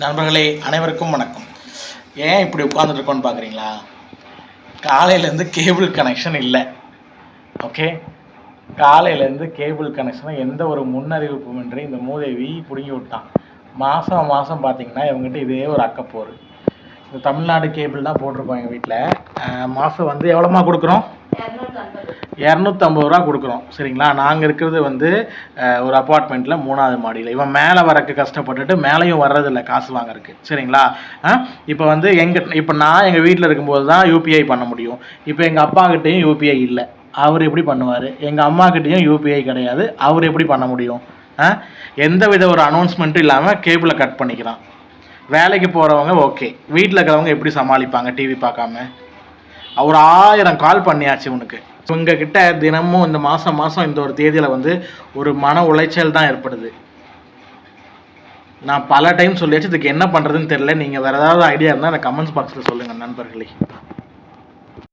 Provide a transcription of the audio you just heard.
நண்பர்களே அனைவருக்கும் வணக்கம். ஏன் இப்படி உட்காந்துருக்கோன்னு பார்க்குறீங்களா? காலையிலேருந்து கேபிள் கனெக்ஷன் இல்லை. ஓகே காலையிலேருந்து கேபிள் கனெக்ஷனை எந்த ஒரு முன்னறிவிப்புமின்றி இந்த மூதேவி பிடுங்கி விட்டான். மாதம் மாதம் பார்த்தீங்கன்னா இவங்ககிட்ட இதே ஒரு அக்கப்போர். இந்த தமிழ்நாடு கேபிள் தான் போட்டிருக்கோம் எங்கள் வீட்டில். மாதம் வந்து எவ்வளோமா கொடுக்குறோம்? இரநூத்தம்பது ரூபா கொடுக்குறோம். சரிங்களா? நாங்கள் இருக்கிறது வந்து ஒரு அப்பார்ட்மெண்ட்டில் மூணாவது மாடியில். இவன் மேலே வரக்கு கஷ்டப்பட்டுட்டு மேலேயும் வர்றதில்ல காசு வாங்குறதுக்கு. சரிங்களா? இப்போ வந்து எங்கள் இப்போ நான் எங்கள் வீட்டில் இருக்கும்போது தான் யூபிஐ பண்ண முடியும். இப்போ எங்கள் அப்பாக்கிட்டேயும் யூபிஐ இல்லை. அவர் எப்படி பண்ணுவார்? எங்கள் அம்மாக்கிட்டேயும் யூபிஐ கிடையாது. அவர் எப்படி பண்ண முடியும்? ஆ? எந்த வித ஒரு அனௌன்ஸ்மெண்ட்டும் இல்லாமல் கேபிளை கட் பண்ணிக்கிறான். வேலைக்கு போகிறவங்க ஓகே வீட்டில் இருக்கிறவங்க எப்படி சமாளிப்பாங்க? டிவி பார்க்காம. ஒரு ஆயிரம் கால் பண்ணியாச்சு உனக்கு. உங்ககிட்ட தினமும் இந்த மாசம் மாசம் இந்த ஒரு தேதியில வந்து ஒரு மன உளைச்சல் தான் ஏற்படுது. நான் பல டைம் சொல்லியாச்சு இதுக்கு என்ன பண்றதுன்னு தெரியல. நீங்க வேற ஏதாவது ஐடியா இருந்தால் அந்த கமெண்ட்ஸ் பாக்ஸில் சொல்லுங்க நண்பர்களே.